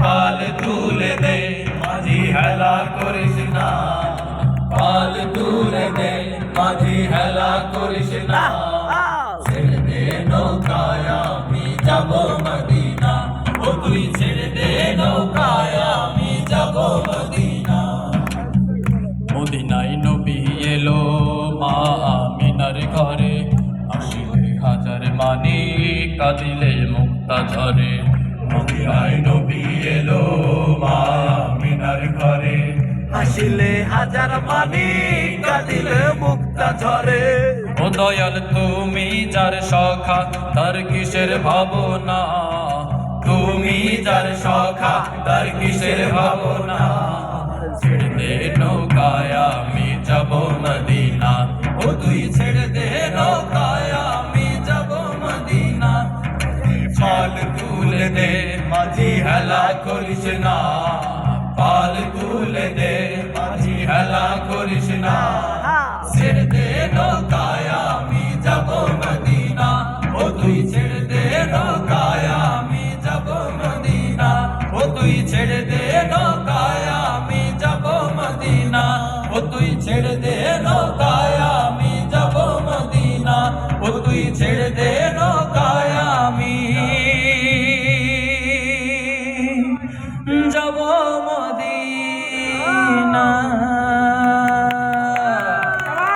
পাল তুলে দে, মাঝি হেলা করিস না। পাল তুলে দে, মাঝি হেলা করিস না। ছেড়ে দে নৌকায়, আমি যাব মদিনা। ও তুই ছেড়ে দে নৌকায়, আমি যাব মদিনা। মদিনায় নবী এলো মা আমিনার ঘরে। আসিলে হাজার মানি কাঁদিলে মুক্তা ঝরে মদিনায় হাসিলে হাজার মানি কাঁদিলে মুক্তা ঝরে। ও দয়াল, তুমি যার সখা, তার কিসের ভাবনা? তুমি যার সখা, তার কিসের ভাবনা? পাল তুলে দে, মাঝি হেলা করিস না। পাল তুলে দে হেলা করিস না। ছেড়ে দে নৌকায় আমি যাব মদিনা। ও তুই ছেড়ে দে নৌকায় আমি যাব মদিনা। ও তুই ছেড়ে দে নৌকায় আমি যাব মদিনা। ও তুই ছেড়ে দে নৌকায় আমি যাব মদিনা। ও তুই ছেড়ে দে নৌকায় আমি যাব মদিনা।